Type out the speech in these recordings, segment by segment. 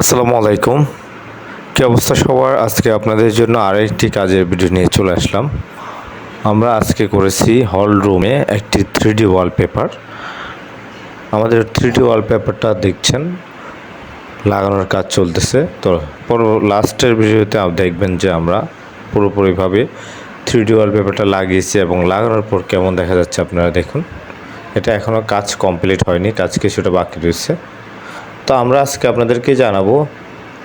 আসসালামু আলাইকুম। কি অবস্থা সবার? আজকে আপনাদের জন্য আরেকটি কাজের ভিডিও নিয়ে চলে আসলাম। আমরা আজকে করেছি হল রুমে একটি থ্রি ডি ওয়ালপেপার আমাদের থ্রি ডি ওয়ালপেপারটা দেখছেন, লাগানোর কাজ চলতেছে। তো পর লাস্টের ভিডিওতে দেখবেন যে আমরা পুরোপুরিভাবে থ্রি ডি ওয়ালপেপারটা লাগিয়েছি এবং লাগানোর পর কেমন দেখা যাচ্ছে আপনারা দেখুন। এটা এখনও কাজ কমপ্লিট হয়নি, কাজ কিছুটা বাকি রয়েছে। তো আমরা আজকে আপনাদেরকে জানাব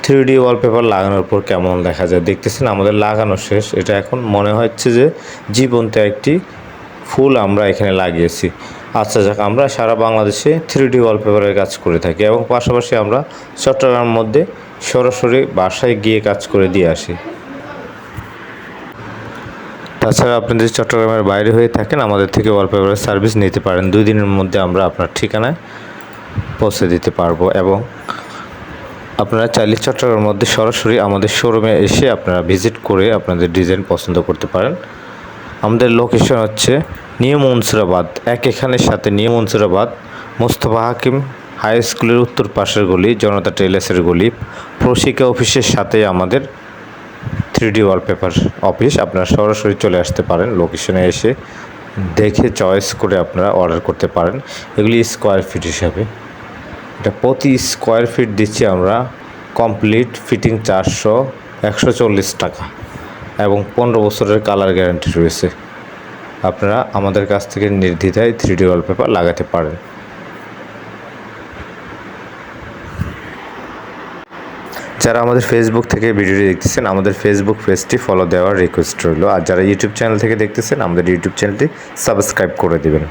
থ্রি ডি ওয়ালপেপার লাগানোর পর কেমন দেখা যায়। দেখতেছেন আমাদের লাগানো শেষ। এটা এখন মনে হচ্ছে যে জীবন্ত একটি ফুল আমরা এখানে লাগিয়েছি। আচ্ছা যাক, আমরা সারা বাংলাদেশে থ্রি ডি ওয়ালপেপারের কাজ করে থাকি এবং পাশাপাশি আমরা চট্টগ্রামের মধ্যে সরাসরি বাসায় গিয়ে কাজ করে দিয়ে আসি। তাছাড়া আপনি যদি চট্টগ্রামের বাইরে হয়ে থাকেন, আমাদের থেকে ওয়ালপেপারের সার্ভিস নিতে পারেন। দুই দিনের মধ্যে আমরা আপনার ঠিকানায় পৌঁছে দিতে পারব এবং আপনারা চাইলে চট্টগ্রামের মধ্যে সরাসরি আমাদের শোরুমে এসে আপনারা ভিজিট করে আপনাদের ডিজাইন পছন্দ করতে পারেন। আমাদের লোকেশন হচ্ছে নিউ মনসুরাবাদ। এক এখানের সাথে নিউ মনসুরাবাদ, মোস্তফা হাকিম হাই স্কুলের উত্তর পাশের গলি, জনতা টেলার্সের গলি। প্রশিকা অফিসের সাথে আমাদের থ্রি ডি ওয়ালপেপার অফিস আপনারা সরাসরি চলে আসতে পারেন লোকেশনে এসে দেখে চয়েস করে আপনারা অর্ডার করতে পারেন। এগুলি স্কোয়ার ফিট হিসাবে এটা প্রতি স্কোয়ার ফিট দিচ্ছি আমরা কমপ্লিট ফিটিং চারশো, একশো চল্লিশ টাকা এবং পনেরো বছরের কালার গ্যারান্টি রয়েছে। আপনারা আমাদের কাছ থেকে নির্দ্বিধায় থ্রি ডি ওয়ালপেপার লাগাতে পারেন। যারা আমাদের ফেসবুক থেকে ভিডিওটি দেখতেছেন, আমাদের ফেসবুক পেজটি ফলো দেওয়ার রিকোয়েস্ট রইল। আর যারা ইউটিউব চ্যানেল থেকে দেখতেছেন, আমাদের ইউটিউব চ্যানেলটি সাবস্ক্রাইব করে দিবেন।